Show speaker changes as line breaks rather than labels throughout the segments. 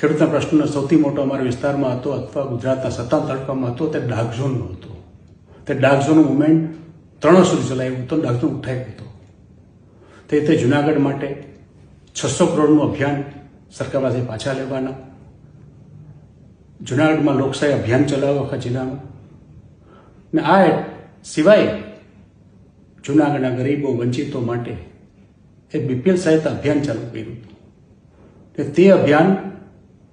ખેડૂતના પ્રશ્નનો સૌથી મોટો અમારા વિસ્તારમાં હતો અથવા ગુજરાતના સત્તા તડકામાં હતો તે ડાર્ક ઝોનનો હતો. તે ડાર્ક ઝોનનું મુવમેન્ટ ત્રણ સુધી ચલાવ્યું હતું ડાર્ક ઝોન ઉઠાઈ હતો. તે રીતે જુનાગઢ માટે છસો કરોડનું અભિયાન સરકાર પાસે પાછા લેવાના. જુનાગઢમાં લોકશાહી અભિયાન ચલાવ્યું આખા જિલ્લામાં ને આ સિવાય જુનાગઢના ગરીબો, વંચિતો માટે એ બીપીએલ સહાયતા અભિયાન ચાલુ કર્યું હતું. તે અભિયાન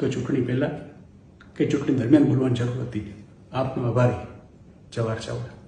તો ચૂંટણી પહેલાં કે ચૂંટણી દરમિયાન બોલવાની જરૂર હતી. આપનો આભારી. જવાહર ચાવડા.